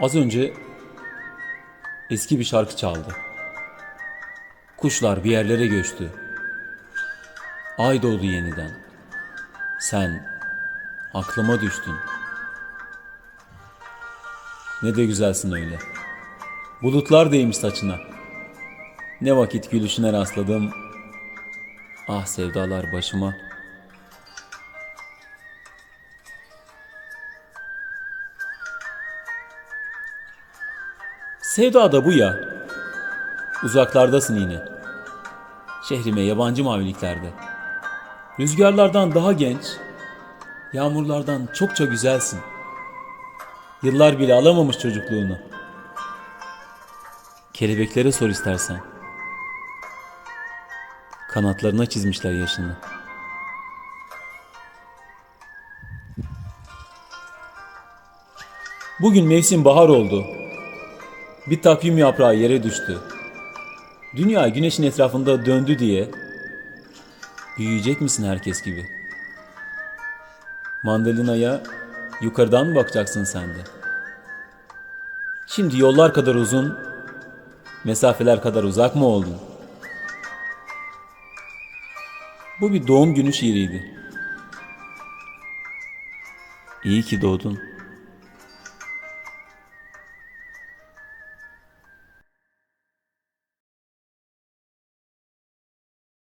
Az önce eski bir şarkı çaldı. Kuşlar bir yerlere göçtü. Ay doğdu yeniden. Sen aklıma düştün. Ne de güzelsin öyle. Bulutlar değmiş saçına. Ne vakit gülüşüne rastladım. Ah sevdalar başıma. Sevda da bu ya. Uzaklardasın yine. Şehrime yabancı maviliklerde. Rüzgarlardan daha genç, yağmurlardan çokça güzelsin. Yıllar bile alamamış çocukluğunu. Kelebeklere sor istersen. Kanatlarına çizmişler yaşını. Bugün mevsim bahar oldu. Bir takvim yaprağı yere düştü. Dünya güneşin etrafında döndü diye büyüyecek misin herkes gibi? Mandalinaya yukarıdan mı bakacaksın sen de? Şimdi yollar kadar uzun, mesafeler kadar uzak mı oldun? Bu bir doğum günü şiiriydi. İyi ki doğdun.